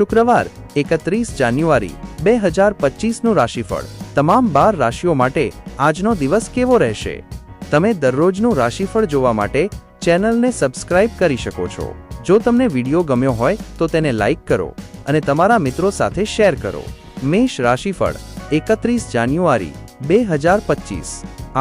શુક્રવાર, એકત્રીસ જાન્યુઆરી, બે હજાર પચીસનું રાશિફળ. તમામ બાર રાશિઓ માટે આજનો દિવસ કેવો રહેશે? તમે દરરોજનું રાશિફળ જોવા માટે ચેનલને સબસ્ક્રાઇબ કરી શકો છો. જો તમને વીડિયો ગમ્યો હોય, તો તેને લાઇક કરો અને તમારા મિત્રો સાથે શેર કરો. મેષ રાશિફળ, એકત્રીસ જાન્યુઆરી, બે હજાર પચીસ.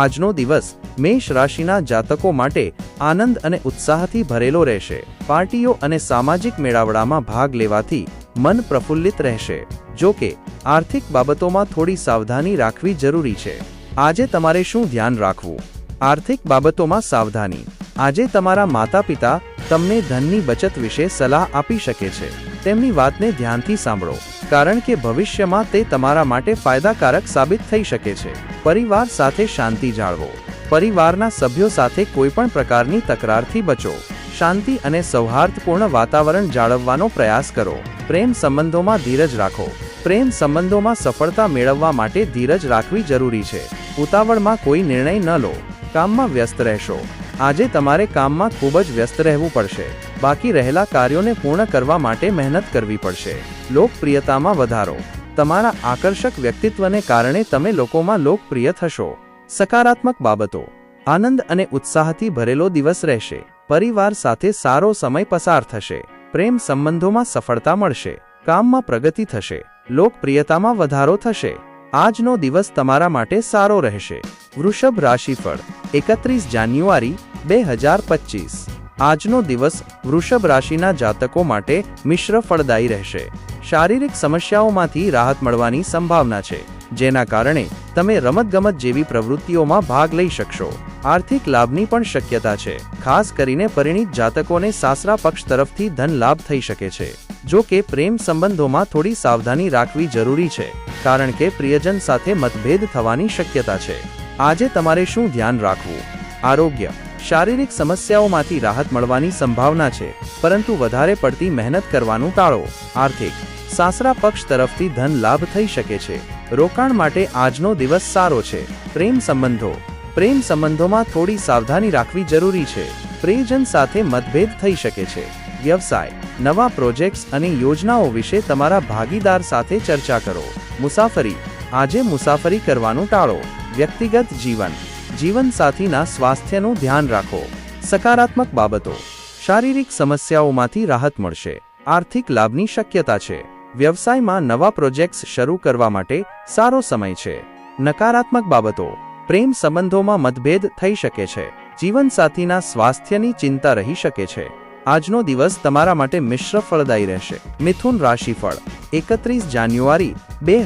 આજનો દિવસ મેષ રાશિના જાતકો માટે આનંદ અને ઉત્સાહથી ભરેલો રહેશે. પાર્ટીઓ અને સામાજિક મેળાવડામાં ભાગ લેવાથી મન પ્રફુલ્લિત રહેશે. જો કે, આર્થિક બાબતોમાં થોડી સાવધાની રાખવી જરૂરી છે. આજે તમારે શું ધ્યાન રાખવું? આર્થિક બાબતોમાં સાવધાની. આજે તમારા માતા પિતા તમને ધનની બચત વિશે સલાહ આપી શકે છે. તેમની વાતને ધ્યાનથી સાંભળો. કારણ કે ભવિષ્યમાં તે તમારા માટે ફાયદાકારક સાબિત થઈ શકે છે. પરિવાર સાથે શાંતિ જાળવો. પરિવારના સભ્યો સાથે કોઈપણ પ્રકારની તકરારથી બચો. શાંતિ અને સૌહાર્દપૂર્ણ વાતાવરણ જાળવવાનો પ્રયાસ કરો. પ્રેમ સંબંધોમાં ધીરજ રાખો. પ્રેમ સંબંધોમાં સફળતા મેળવવા માટે ધીરજ રાખવી જરૂરી છે. ઉતાવળમાં કોઈ નિર્ણય ન લો. કામમાં વ્યસ્ત રહેશો. આજે તમારે કામમાં ખૂબ જ વ્યસ્ત રહેવું પડશે. બાકી રહેલા કાર્યોને પૂર્ણ કરવા માટે મહેનત કરવી પડશે. લોકપ્રિયતામાં વધારો. તમારા આકર્ષક વ્યક્તિત્વને કારણે તમે લોકોમાં લોકપ્રિય થશો. સકારાત્મક બાબતો. આનંદ અને ઉત્સાહથી ભરેલો દિવસ રહેશે. પરિવાર સાથે સારો સમય પસાર થશે. પ્રેમ સંબંધોમાં સફળતા મળશે. કામમાં પ્રગતિ થશે. લોકપ્રિયતામાં વધારો થશે. આજનો દિવસ તમારા માટે સારો રહેશે. વૃષભ રાશિફળ, એકત્રીસ જાન્યુઆરી, બે હજાર પચીસ. આજનો દિવસ વૃષભ રાશિના જાતકો માટે મિશ્ર ફળદાયી રહેશે. શારીરિક સમસ્યાઓમાંથી રાહત મળવાની સંભાવના છે. જેના કારણે તમે રમતગમત જેવી પ્રવૃત્તિઓમાં ભાગ લઈ શકશો. આર્થિક લાભની પણ શક્યતા છે. ખાસ કરીને પરિણીત જાતકોને સાસરા પક્ષ તરફથી ધન લાભ થઈ શકે છે. જો કે પ્રેમ સંબંધોમાં થોડી સાવધાની રાખવી જરૂરી છે, કારણ કે પ્રિયજન સાથે મતભેદ થવાની શક્યતા છે. આજે તમારે શું ધ્યાન રાખવું? આરોગ્ય. શારીરિક સમસ્યાઓમાંથી રાહત મળવાની સંભાવના છે, પરંતુ વધારે પડતી મહેનત કરવાનું ટાળો. આર્થિક. સાસરા પક્ષ તરફથી ધન લાભ થઈ શકે છે. રોકાણ માટે આજનો દિવસ સારો છે. પ્રેમ સંબંધો. પ્રેમ સંબંધોમાં થોડી સાવધાની રાખવી જરૂરી છે. પ્રિયજન સાથે મતભેદ થઈ શકે છે. વ્યવસાય, નવા પ્રોજેક્ટ્સ અને યોજનાઓ વિશે તમારા ભાગીદાર સાથે ચર્ચા કરો. મુસાફરી. આજે મુસાફરી કરવાનું ટાળો. વ્યક્તિગત જીવન. જીવનસાથીના સ્વાસ્થ્યનું ધ્યાન રાખો. સકારાત્મક બાબતો. શારીરિક સમસ્યાઓમાંથી રાહત મળશે. આર્થિક લાભની શક્યતા છે. વ્યવસાયમાં નવા પ્રોજેક્ટ્સ શરૂ કરવા માટે સારો સમય છે. નકારાત્મક બાબતો. પ્રેમ સંબંધોમાં મતભેદ થઈ શકે છે. જીવનસાથીના સ્વાસ્થ્યની ચિંતા રહી શકે છે. આજનો દિવસ તમારા માટે મિશ્ર ફળદાયી રહેશે. મિથુન રાશિફળ. એકત્રીસ જાન્યુઆરી, બે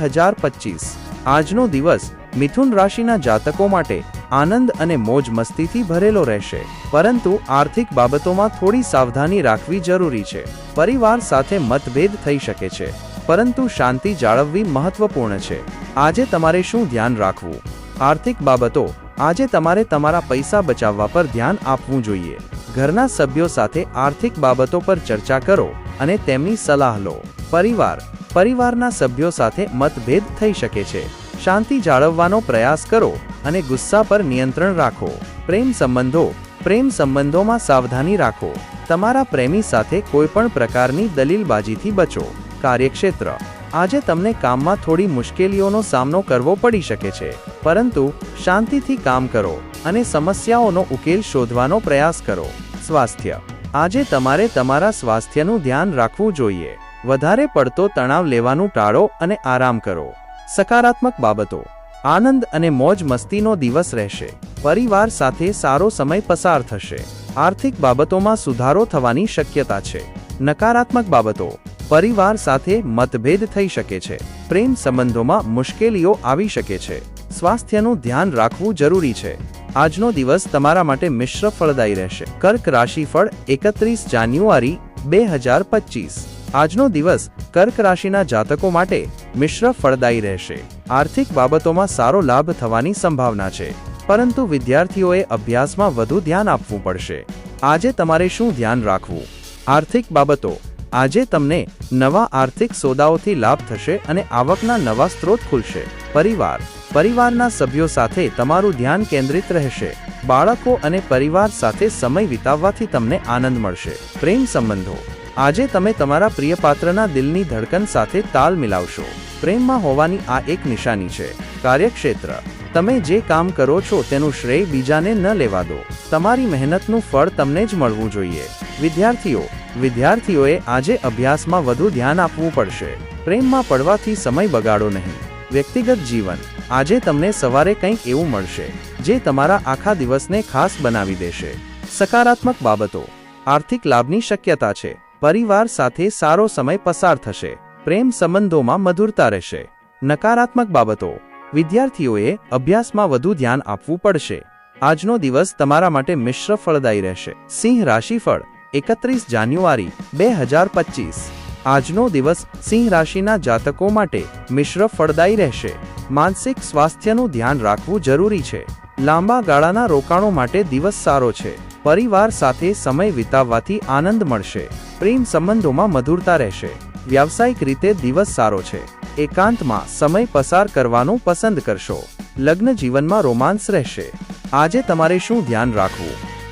આજનો દિવસ મિથુન રાશિના જાતકો માટે આનંદ અને મોજ મસ્તીથી ભરેલો રહેશે. પરંતુ આર્થિક બાબતોમાં થોડી સાવધાની રાખવી જરૂરી છે. પરિવાર સાથે મતભેદ થઈ શકે છે. પરંતુ શાંતિ જાળવવી મહત્વપૂર્ણ છે. આજે તમારે શું ધ્યાન રાખવું? આર્થિક બાબતો આજે તમારે તમારા પૈસા બચાવવા પર ધ્યાન આપવું જોઈએ. ઘરના સભ્યો સાથે આર્થિક બાબતો પર ચર્ચા કરો અને તેમની સલાહ લો. પરિવાર, પરિવારના સભ્યો સાથે મતભેદ થઈ શકે છે. શાંતિ જાળવવાનો પ્રયાસ કરો અને ગુસ્સા પર નિયંત્રણ રાખો. પ્રેમ સંબંધો, પ્રેમ સંબંધોમાં સાવધાની રાખો. તમારા પ્રેમી સાથે કોઈપણ પ્રકારની દલીલબાજીથી બચો. કાર્યક્ષેત્ર. આજે તમને કામમાં થોડી મુશ્કેલીઓનો સામનો કરવો પડી શકે છે. પરંતુ, શાંતિથી કામ કરો અને સમસ્યાઓનો ઉકેલ શોધવાનો પ્રયાસ કરો. સ્વાસ્થ્ય. આજે તમારે તમારા સ્વાસ્થ્યનું ધ્યાન રાખવું જોઈએ. વધારે પડતો તણાવ લેવાનું ટાળો અને આરામ કરો. સકારાત્મક બાબતો. આનંદ અને મોજ મસ્તીનો દિવસ રહેશે. પરિવાર સાથે સારો સમય પસાર થશે. આર્થિક બાબતોમાં સુધારો થવાની શક્યતા છે. નકારાત્મક બાબતો. પરિવાર સાથે મતભેદ થઈ શકે છે. પ્રેમ સંબંધોમાં મુશ્કેલીઓ આવી શકે છે. સ્વાસ્થ્યનું ધ્યાન રાખવું જરૂરી છે. આજનો દિવસ તમારા માટે મિશ્ર ફળદાયી રહેશે. કર્ક રાશિફળ એકત્રીસ જાન્યુઆરી, બે હજાર પચીસ. આજનો દિવસ કર્ક રાશિના જાતકો માટે મિશ્ર ફળદાયી રહેશે. આર્થિક બાબતોમાં સારો લાભ થવાની સંભાવના છે, પરંતુ વિદ્યાર્થીઓએ અભ્યાસમાં વધુ ધ્યાન આપવું પડશે. આજે તમારે શું ધ્યાન રાખવું? આર્થિક બાબતો. આજે તમને નવા આર્થિક સોદાઓથી લાભ થશે અને આવકના નવા સ્ત્રોત ખુલશે. પરિવાર. પરિવારના સભ્યો સાથે તમારું ધ્યાન કેન્દ્રિત રહેશે. બાળકો અને પરિવાર સાથે સમય વિતાવવાથી તમને આનંદ મળશે. પ્રેમ સંબંધો. આજે તમે તમારા પ્રિય પાત્રના દિલની ધડકન સાથે તાલ મિલાવશો. પ્રેમમાં હોવાની આ એક નિશાની છે. કાર્યક્ષેત્ર. તમે જે કામ કરો છો તેનું શ્રેય બીજાને ન લેવા દો. તમારી મહેનતનું ફળ તમને જ મળવું જોઈએ. વિદ્યાર્થીઓ, વિદ્યાર્થીઓએ આજે અભ્યાસમાં વધુ ધ્યાન આપવું પડશે. પ્રેમમાં પડવાથી સમય બગાડો નહીં. વ્યક્તિગત જીવન. આજે તમને સવારે કંઈક એવું મળશે, જે તમારા આખા દિવસને ખાસ બનાવી દેશે. સકારાત્મક બાબતો. આર્થિક લાભની શક્યતા છે. પરિવાર સાથે સારો સમય પસાર થશે. પ્રેમ સંબંધોમાં મધુરતા રહેશે. નકારાત્મક બાબતો. વિદ્યાર્થીઓએ અભ્યાસમાં વધુ ધ્યાન આપવું પડશે. આજનો દિવસ તમારા માટે મિશ્ર ફળદાયી રહેશે. સિંહ રાશિફળ, એકત્રીસ જાન્યુઆરી, બે હજાર પચીસ. આજનો દિવસ સિંહ રાશિના જાતકો માટે મિશ્ર ફળદાયી રહેશે. માનસિક સ્વાસ્થ્યનું ધ્યાન રાખવું જરૂરી છે. લાંબા ગાળાના રોકાણો માટે દિવસ સારો છે. પરિવાર સાથે સમય વિતાવવાથી આનંદ મળશે. પ્રેમ સંબંધોમાં મધુરતા રહેશે. વ્યાવસાયિક રીતે દિવસ સારો છે. એકાંતમાં સમય પસાર કરવાનું પસંદ કરશો. લગ્ન જીવનમાં રોમાન્સ રહેશે. આજે તમારે શું ધ્યાન રાખવું?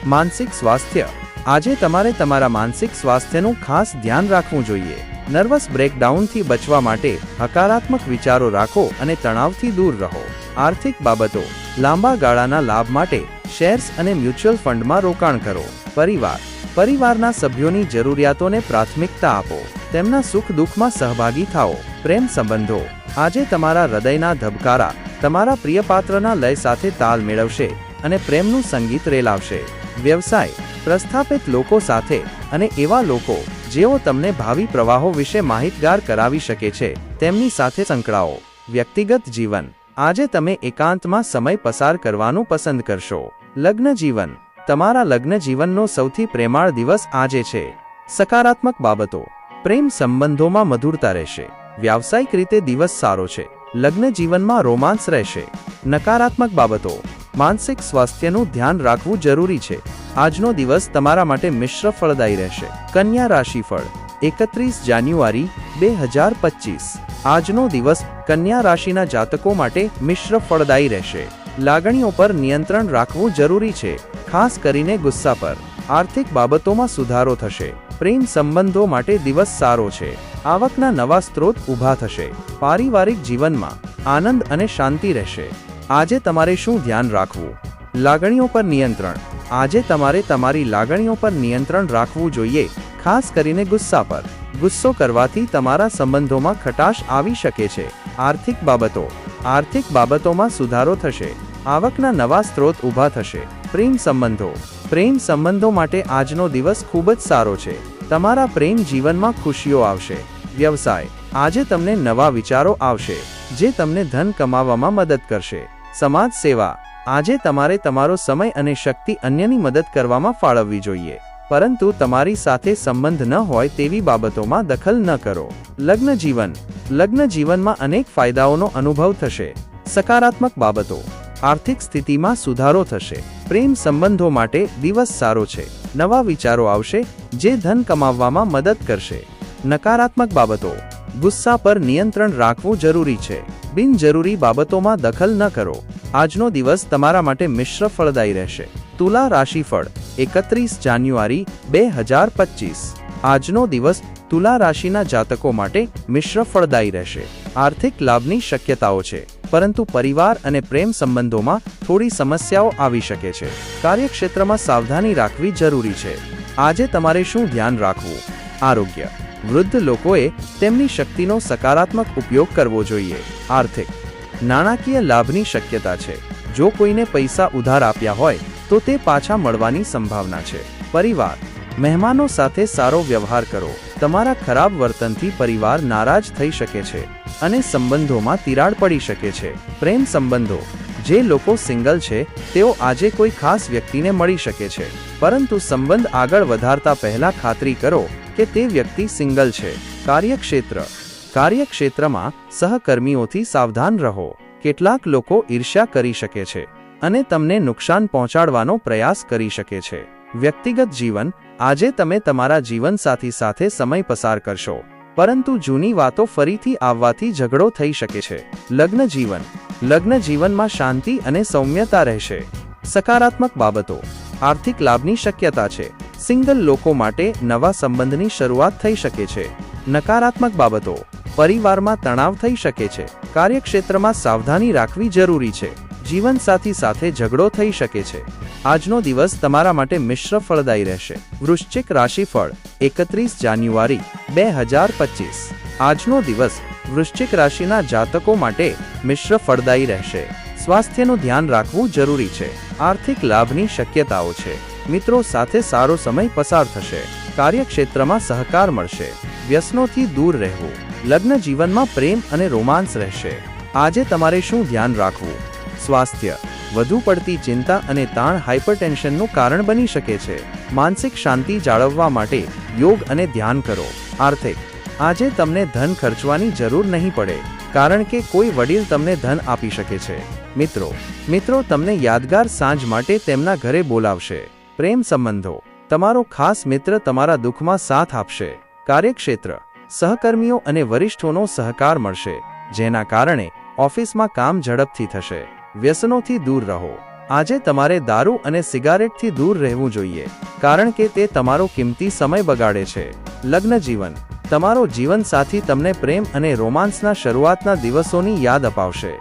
માનસિક સ્વાસ્થ્ય. આજે તમારે તમારા માનસિક સ્વાસ્થ્યનું ખાસ ધ્યાન રાખવું જોઈએ. નર્વસ બ્રેકડાઉનથી બચવા માટે હકારાત્મક વિચારો રાખો અને તણાવથી દૂર રહો. આર્થિક બાબતો. લાંબા ગાળાના લાભ માટે શેર્સ અને મ્યુચ્યુઅલ ફંડમાં રોકાણ કરો. પરિવાર. પરિવારના સભ્યોની જરૂરિયાતોને પ્રાથમિકતા આપો. તેમના સુખ દુઃખમાં સહભાગી થાઓ. પ્રેમ સંબંધો. આજે તમારા હૃદયના ધબકારા તમારા પ્રિય પાત્રના લય સાથે તાલ મેળવશે અને પ્રેમનું સંગીત રેલાવશે. વ્યવસાય. પ્રસ્થાપિત લોકો સાથે અને એવા લોકો જેઓ તમને ભાવિ પ્રવાહો વિશે માહિતગાર કરાવી શકે છે, તેમની સાથે સંકળાઓ. વ્યક્તિગત જીવન. આજે તમે એકાંતમાં સમય પસાર કરવાનું પસંદ કરશો. લગ્ન જીવન તમારા લગ્ન જીવનનો સૌથી પ્રેમાળ દિવસ આજે છે. સકારાત્મક બાબતો. પ્રેમ સંબંધોમાં મધુરતા રહેશે. વ્યાવસાયિક રીતે દિવસ સારો છે. લગ્ન જીવનમાં રોમાન્સ રહેશે. નકારાત્મક બાબતો. માનસિક સ્વાસ્થ્યનું ધ્યાન રાખવું જરૂરી છે. આજનો દિવસ તમારા માટે મિશ્ર ફળદાયી રહેશે. કન્યા રાશિફળ. એકત્રીસ જાન્યુઆરી બે હજાર આજનો દિવસ કન્યા રાશિના જાતકો માટે મિશ્ર ફળદાયી રહેશે. લાગણીઓ પર નિયંત્રણ રાખવું જરૂરી છે, ખાસ કરીને ગુસ્સા પર. આર્થિક બાબતોમાં સુધારો થશે. પ્રેમ સંબંધો માટે દિવસ સારો છે. આવકના નવા સ્ત્રોત ઊભા થશે. પારિવારિક જીવનમાં આનંદ અને શાંતિ રહેશે. આજે તમારે શું ધ્યાન રાખવું? લાગણીઓ પર નિયંત્રણ. આજે તમારે તમારી લાગણીઓ પર નિયંત્રણ રાખવું જોઈએ, ખાસ કરીને ગુસ્સા પર. ગુસ્સો કરવાથી તમારા સંબંધોમાં ખટાશ આવી શકે છે. આર્થિક બાબતો. આર્થિક બાબતોમાં સુધારો થશે. આવકના નવા સ્ત્રોત ઊભા થશે. પ્રેમ સંબંધો. પ્રેમ સંબંધો માટે આજનો દિવસ ખૂબ જ સારો છે. તમારા પ્રેમ જીવનમાં ખુશીઓ આવશે. વ્યવસાય. આજે તમને નવા વિચારો આવશે, જે તમને ધન કમાવામાં મદદ કરશે. સમાજ સેવા. આજે તમારે તમારો સમય અને શક્તિ અન્યની મદદ કરવામાં ફાળવવી જોઈએ. પરંતુ તમારી સાથે સંબંધ ન હોય તેવી બાબતોમાં દખલ ન કરો. લગ્ન જીવન. લગ્ન જીવનમાં અનેક ફાયદાઓનો અનુભવ થશે. સકારાત્મક બાબતો. આર્થિક સ્થિતિમાં સુધારો થશે. પ્રેમ સંબંધો માટે દિવસ સારો છે. નવા વિચારો આવશે, જે ધન કમાવવામાં મદદ કરશે. નકારાત્મક બાબતો. ગુસ્સા પર નિયંત્રણ રાખવું જરૂરી છે. બિનજરૂરી બાબતોમાં દખલ ન કરો. આજનો દિવસ તમારા માટે મિશ્ર ફળદાયી રહેશે. તુલા રાશિફળ, એકત્રીસ જાન્યુઆરી બે હજાર પચીસ. આજનો દિવસ તુલા રાશિના જાતકો માટે મિશ્ર ફળદાયી રહેશે. આર્થિક લાભની શક્યતાઓ છે, પરંતુ પરિવાર અને પ્રેમ સંબંધોમાં થોડી સમસ્યાઓ આવી શકે છે. કાર્યક્ષેત્રમાં સાવધાની રાખવી જરૂરી છે. આજે તમારે શું ધ્યાન રાખવું? આરોગ્ય. વૃદ્ધ લોકોએ તેમની શક્તિનો સકારાત્મક ઉપયોગ કરવો જોઈએ. આર્થિક. નાણાકીય લાભની શક્યતા છે. જો કોઈને પૈસા ઉધાર આપ્યા હોય, તો તે પાછા મળવાની સંભાવના છે. પરિવાર. મહેમાનો સાથે સારો વ્યવહાર કરો. તમારા ખરાબ વર્તનથી પરિવાર નારાજ થઈ શકે છે અને સંબંધોમાં તિરાડ પડી શકે છે. પ્રેમ સંબંધો. જે લોકો સિંગલ છે, તેઓ આજે કોઈ ખાસ વ્યક્તિને મળી શકે છે. પરંતુ સંબંધ આગળ વધારતા પહેલા ખાતરી કરો કે તે વ્યક્તિ સિંગલ છે. કાર્યક્ષેત્ર. કાર્યક્ષેત્રમાં સહકર્મીઓથી સાવધાન રહો. કેટલાક લોકો ઈર્ષ્યા કરી શકે છે અને તમને નુકસાન પહોંચાડવાનો પ્રયાસ કરી શકે છે. વ્યક્તિગત જીવન, આજે તમે તમારા જીવનસાથી સાથે સમય પસાર કરશો. પરંતુ જૂની વાતો ફરીથી આવવાથી ઝઘડો થઈ શકે છે. લગ્ન જીવન, લગ્ન જીવનમાં શાંતિ અને સૌમ્યતા રહેશે. સકારાત્મક બાબતો, આર્થિક લાભની શક્યતા છે. સિંગલ લોકો માટે નવા સંબંધની શરૂઆત થઈ શકે છે. નકારાત્મક બાબતો પરિવારમાં તણાવ થઈ શકે છે. કાર્યક્ષેત્રમાં સાવધાની રાખવી જરૂરી છે. જીવનસાથી સાથે ઝઘડો થઈ શકે છે. આજનો દિવસ તમારા માટે મિશ્ર ફળદાયી રહેશે. વૃશ્ચિક રાશિફળ, એકત્રીસ જાન્યુઆરી, બે હજાર પચીસ. આજનો દિવસ વૃશ્ચિક રાશિના જાતકો માટે મિશ્ર ફળદાયી રહેશે. સ્વાસ્થ્યનું ધ્યાન રાખવું જરૂરી છે. આર્થિક લાભની શક્યતાઓ છે. મિત્રો સાથે સારો સમય પસાર થશે. કાર્યક્ષેત્રમાં સહકાર મળશે. વ્યસનોથી દૂર રહેવું. લગ્ન જીવનમાં પ્રેમ અને રોમાન્સ રહેશે. આજે તમારે શું ધ્યાન રાખવું? સ્વાસ્થ્ય. વધુ પડતી ચિંતા અને તાણ હાઇપરટેન્શનનું કારણ બની શકે છે. માનસિક શાંતિ જાળવવા માટે યોગ અને ધ્યાન કરો. આર્થિક. આજે તમને ધન ખર્ચવાની જરૂર નહીં પડે, કારણ કે કોઈ વડીલ તમને ધન આપી શકે છે. મિત્રો. મિત્રો, તમને યાદગાર સાંજ માટે તેમના ઘરે બોલાવશે. પ્રેમ સંબંધો. તમારો ખાસ મિત્ર તમારા દુઃખમાં સાથ આપશે. કાર્યક્ષેત્ર. સહકર્મીઓ અને વરિષ્ઠોનો સહકાર મળશે, જેના કારણે ઓફિસમાં કામ ઝડપથી થશે. વ્યસનોથી દૂર રહો. આજે તમારે દારૂ અને સિગારેટથી દૂર રહેવું જોઈએ, કારણ કે તે તમારો કિંમતી સમય બગાડે છે. લગ્ન જીવન. તમારો જીવનસાથી તમને પ્રેમ અને રોમાન્સના શરૂઆતના દિવસોની યાદ અપાવશે.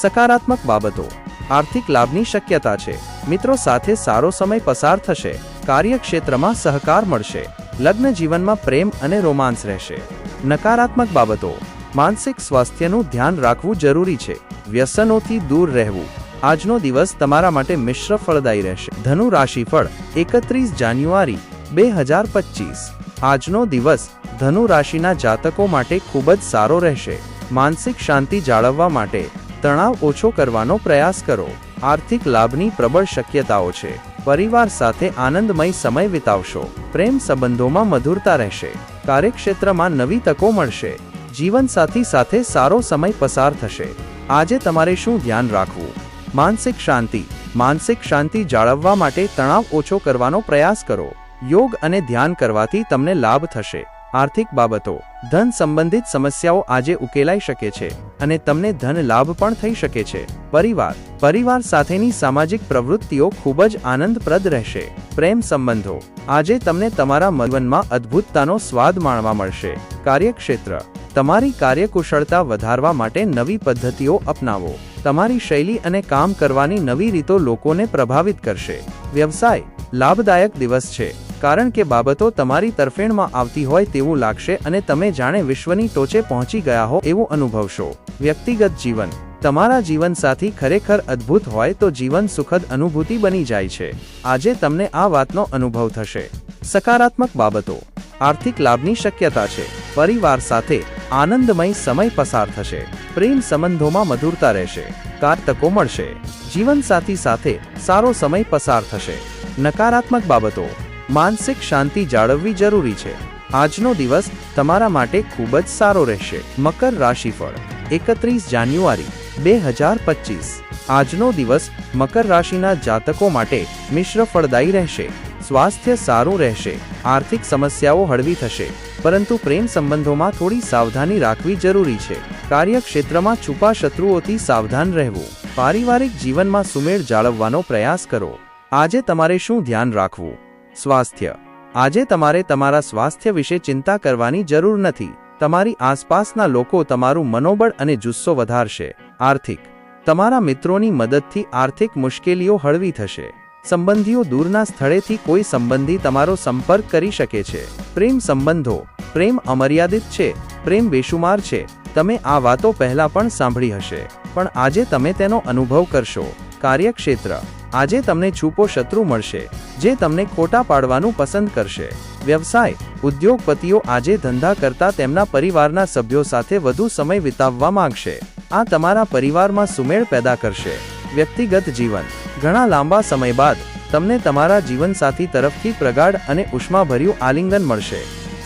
સકારાત્મક બાબતો. આર્થિક લાભની શક્યતા છે. મિત્રો સાથે સારો સમય પસાર થશે. કાર્યક્ષેત્રમાં સહકાર મળશે. લગ્ન જીવનમાં પ્રેમ અને રોમાન્સ રહેશે. નકારાત્મક બાબતો. માનસિક સ્વાસ્થ્યનું ધ્યાન રાખવું જરૂરી છે. વ્યસનોથી દૂર રહેવું. આજનો દિવસ તમારા માટે મિશ્ર ફળદાયી રહેશે. ધનુ રાશિફળ, એકત્રીસ જાન્યુઆરી, બે હજાર પચીસ. આજનો દિવસ ધનુ રાશિના જાતકો માટે ખૂબ જ સારો રહેશે. માનસિક શાંતિ જાળવવા માટે તણાવ ઓછો કરવાનો પ્રયાસ કરો. આર્થિક લાભની પ્રબળ શક્યતાઓ છે. પરિવાર સાથે આનંદમય સમય વિતાવશો. પ્રેમ સંબંધોમાં મધુરતા રહેશે. કાર્યક્ષેત્રમાં નવી તકો મળશે. જીવનસાથી સાથે સારો સમય પસાર થશે. આજે તમારે શું ધ્યાન રાખવું? માનસિક શાંતિ. માનસિક શાંતિ જાળવવા માટે તણાવ ઓછો કરવાનો પ્રયાસ કરો. યોગ અને ધ્યાન કરવાથી તમને લાભ થશે. આર્થિક બાબતો. ધન સંબંધિત સમસ્યાઓ આજે ઉકેલાઈ શકે છે અને તમને ધન લાભ પણ થઈ શકે છે. પરિવાર. પરિવાર સાથેની સામાજિક પ્રવૃત્તિઓ ખૂબ જ આનંદપ્રદ રહેશે. પ્રેમ સંબંધો. આજે તમને તમારા મનવનમાં અદ્ભુતતાનો સ્વાદ માણવા મળશે. કાર્યક્ષેત્ર. તમારી કાર્યકુશળતા વધારવા માટે નવી પદ્ધતિઓ અપનાવો. તમારી શૈલી અને કામ કરવાની નવી રીતો લોકોને પ્રભાવિત કરશે. વ્યવસાય. લાભદાયક દિવસ છે. કારણ કે બાબતો તમારી તરફેણમાં આવતી હોય તેવું લાગશે અને તમે જાણે વિશ્વની ટોચે પહોંચી ગયા હો એવું અનુભવશો. વ્યક્તિગત જીવન. તમારા જીવનસાથી ખરેખર અદ્ભુત હોય તો જીવન સુખદ અનુભૂતિ બની જાય છે. આજે તમને આ વાતનો અનુભવ થશે. સકારાત્મક બાબતો. આર્થિક લાભની શક્યતા છે. પરિવાર સાથે આનંદમય સમય પસાર થશે. પ્રેમ સંબંધોમાં મધુરતા રહેશે. કાર તકો મળશે. જીવનસાથી સાથે સારો સમય પસાર થશે. નકારાત્મક બાબતો. માનસિક શાંતિ જાળવવી જરૂરી છે. આજનો દિવસ તમારા માટે ખૂબ જ સારો રહેશે. મકર રાશિફળ, એકત્રીસ જાન્યુઆરી, બે હજાર પચીસ. આજનો દિવસ મકર રાશિના જાતકો માટે મિશ્ર ફળદાયી રહેશે. સ્વાસ્થ્ય સારું રહેશે. આર્થિક સમસ્યાઓ હળવી થશે. પરંતુ પ્રેમ સંબંધોમાં થોડી સાવધાની રાખવી જરૂરી છે. કાર્યક્ષેત્રમાં છુપા શત્રુઓથી સાવધાન રહેવું. પારિવારિક જીવનમાં સુમેળ જાળવવાનો પ્રયાસ કરો. આજે તમારે શું ધ્યાન રાખવું? સ્વાસ્થ્ય. આજે તમારે તમારા સ્વાસ્થ્ય વિશે ચિંતા કરવાની જરૂર નથી. તમારી આસપાસના લોકો તમારું મનોબળ અને જુસ્સો વધારશે. આર્થિક. તમારા મિત્રોની મદદથી આર્થિક મુશ્કેલીઓ હળવી થશે. સંબંધીઓ દૂરના સ્થળેથી કોઈ સંબંધી તમારો સંપર્ક કરી શકે છે. પ્રેમ સંબંધો. પ્રેમ અમર્યાદિત છે. પ્રેમ બેશુમાર છે. તમે આ વાતો પહેલા પણ સાંભળી હશે. પણ આજે તમે તેનો અનુભવ કરશો. કાર્યક્ષેત્ર. આજે તમને છૂપો શત્રુ મળશે, જે તમને ખોટા પાડવાનું પસંદ કરશે. વ્યવસાય, ઉદ્યોગપતિઓ આજે ધંધા કરતા તેમના પરિવારના સભ્યો સાથે વધુ સમય વિતાવવા માંગશે. આ તમારા પરિવારમાં સુમેળ પેદા કરશે. વ્યક્તિગત જીવન. ઘણા લાંબા સમય બાદ, તમને તમારા જીવનસાથી તરફથી પ્રગાઢ અને ઉષ્માભર્યું આલિંગન મળશે.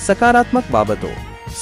સકારાત્મક બાબતો.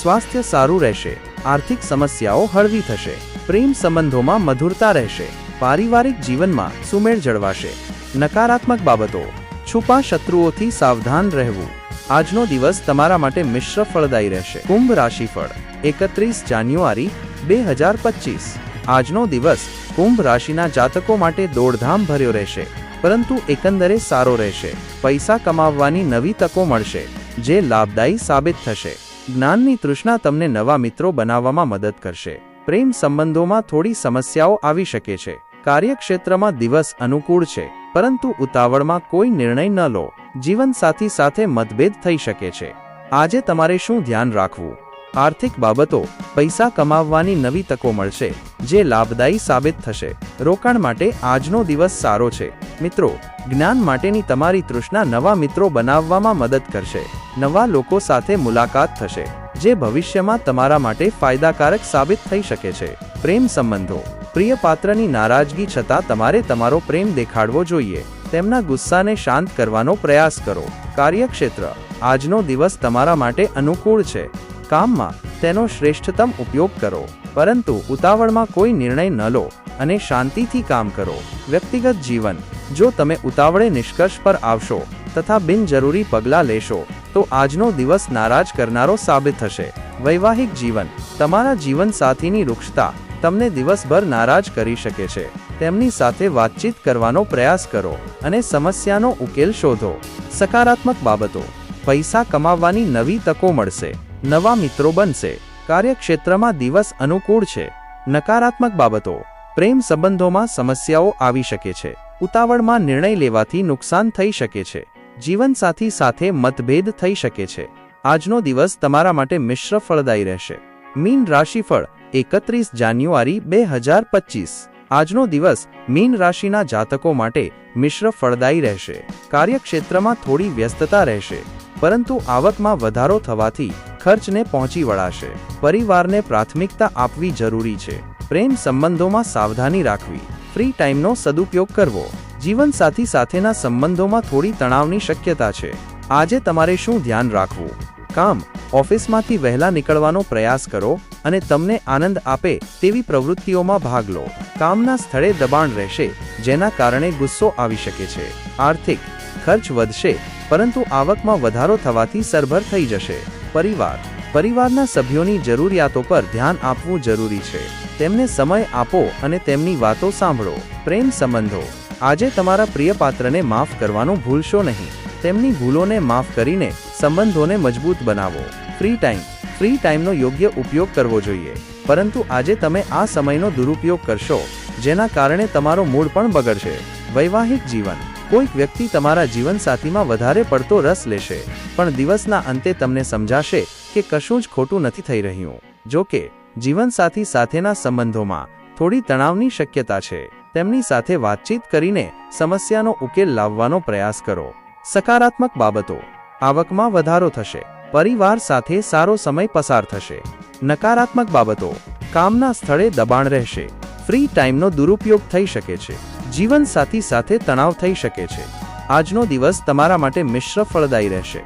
સ્વાસ્થ્ય સારું રહેશે. આર્થિક સમસ્યાઓ હળવી થશે. પ્રેમ સંબંધોમાં મધુરતા રહેશે. પારિવારિક જીવનમાં સુમેળ જળવાશે. નકારાત્મક બાબતો. છુપા શત્રુઓથી સાવધાન રહેવું. આજનો દિવસ તમારા માટે મિશ્ર ફળદાયી રહેશે. કુંભ રાશિફળ. એકત્રીસ જાન્યુઆરી, બે હજાર પચીસ. આજનો દિવસ કુંભ રાશિના જાતકો માટે દોડધામ ભર્યો રહેશે. પરંતુ એકંદરે સારો રહેશે. પૈસા કમાવવાની નવી તકો મળશે, જે લાભદાયી સાબિત થશે. જ્ઞાનની તૃષ્ણા તમને નવા મિત્રો બનાવવામાં મદદ કરશે. પ્રેમ સંબંધોમાં થોડી સમસ્યાઓ આવી શકે છે. કાર્યક્ષેત્રમાં દિવસ અનુકૂળ છે, પરંતુ ઉતાવળમાં કોઈ નિર્ણય ન લો. જીવનસાથી સાથે મતભેદ થઈ શકે છે. આજે તમારે શું ધ્યાન રાખવું? આર્થિક બાબતો, પૈસા કમાવવાની નવી તકો મળશે, જે લાભદાયી સાબિત થશે. રોકાણ માટે આજનો દિવસ સારો છે. મિત્રો, જ્ઞાન માટેની તમારી તૃષ્ણા નવા મિત્રો બનાવવામાં મદદ કરશે. નવા લોકો સાથે મુલાકાત થશે, જે ભવિષ્યમાં તમારા માટે ફાયદાકારક સાબિત થઈ શકે છે. પ્રેમ સંબંધો પ્રિય પાત્રની નારાજગી છતાં તમારે તમારો પ્રેમ દેખાડવો જોઈએ. તેમના ગુસ્સાને શાંત કરવાનો પ્રયાસ કરો. કાર્યક્ષેત્ર. આજનો દિવસ તમારા માટે અનુકૂળ છે. કામમાં તેનો શ્રેષ્ઠતમ ઉપયોગ કરો. પરંતુ ઉતાવળમાં કોઈ નિર્ણય ન લો અને શાંતિથી કામ કરો. વ્યક્તિગત જીવન. જો તમે ઉતાવળે નિષ્કર્ષ પર આવશો તથા બિનજરૂરી પગલાં લેશો, તો આજનો દિવસ નારાજ કરનારો સાબિત થશે. વૈવાહિક જીવન. તમારા જીવનસાથીની રૂક્ષતા તમને દિવસભર નારાજ કરી શકે છે. તેમની સાથે વાતચીત કરવાનો પ્રયાસ કરો અને સમસ્યાનો ઉકેલ શોધો. સકારાત્મક બાબતો. પૈસા કમાવવાની નવી તકો મળશે. નવા મિત્રો બનશે. કાર્યક્ષેત્રમાં દિવસ અનુકૂળ છે. નકારાત્મક બાબતો. પ્રેમ સંબંધોમાં સમસ્યાઓ આવી શકે છે. ઉતાવળમાં નિર્ણય લેવાથી નુકસાન થઈ શકે છે. જીવનસાથી સાથે મતભેદ થઈ શકે છે. આજનો દિવસ તમારા માટે મિશ્ર ફળદાયી રહેશે. મીન રાશિફળ એકત્રીસ જાન્યુઆરી બે હજાર પચીસ. આજનો દિવસ મીન રાશિના જાતકો માટે મિશ્ર ફળદાયી રહેશે. કાર્યક્ષેત્રમાં થોડી વ્યસ્તતા રહેશે, પરંતુ આવકમાં વધારો થવાથી ખર્ચને પહોંચી વળાશે. પરિવારને પ્રાથમિકતા આપવી જરૂરી છે. પ્રેમ સંબંધોમાં સાવધાની રાખવી. ફ્રી ટાઈમનો સદુપયોગ કરવો. જીવનસાથી સાથેના સંબંધોમાં થોડી તણાવની શક્યતા છે. આજે તમારે શું ધ્યાન રાખવું? કામ, ઓફિસમાંથી વહેલા નીકળવાનો પ્રયાસ કરો અને તમને આનંદ આપે તેવી પ્રવૃત્તિઓમાં ભાગ લો. કામના સ્થળે દબાણ રહેશે, જેના કારણે ગુસ્સો આવી શકે છે. આર્થિક ખર્ચ વધશે, પરંતુ આવકમાં વધારો થવાથી સરભર થઈ જશે. પરિવાર પરિવારના સભ્યોની જરૂરિયાતો પર ધ્યાન આપવું જરૂરી છે. તેમને સમય આપો અને તેમની વાતો સાંભળો. પ્રેમ સંબંધો. આજે તમારા પ્રિય પાત્રને માફ કરવાનું ભૂલશો નહીં. તેમની ભૂલોને માફ કરીને સંબંધોને મજબૂત બનાવો. Free time. ફ્રી ટાઈમનો યોગ્ય ઉપયોગ કરવો જોઈએ. પરંતુ આજે તમે આ સમયનો દુરુપયોગ કરશો, જેના કારણે તમારો મૂડ પણ બગડશે. વૈવાહિક જીવન. કોઈક વ્યક્તિ તમારા જીવનસાથીમાં વધારે પડતો રસ લેશે, પણ દિવસના અંતે તમને સમજાશે કે કશું જ ખોટું નથી થઈ રહ્યું. જો કે, જીવનસાથી સાથેના સંબંધોમાં થોડી તણાવની શક્યતા છે. તેમની સાથે વાતચીત કરીને સમસ્યાનો ઉકેલ લાવવાનો પ્રયાસ કરો. સકારાત્મક બાબતો. આવકમાં વધારો થશે. પરિવાર સાથે સારો સમય પસાર થશે. નકારાત્મક બાબતો. કામના સ્થળે દબાણ રહેશે. ફ્રી ટાઈમનો દુરુપયોગ થઈ શકે છે. જીવનસાથી સાથે તણાવ થઈ શકે છે. આજનો દિવસ તમારા માટે મિશ્ર ફળદાયી રહેશે.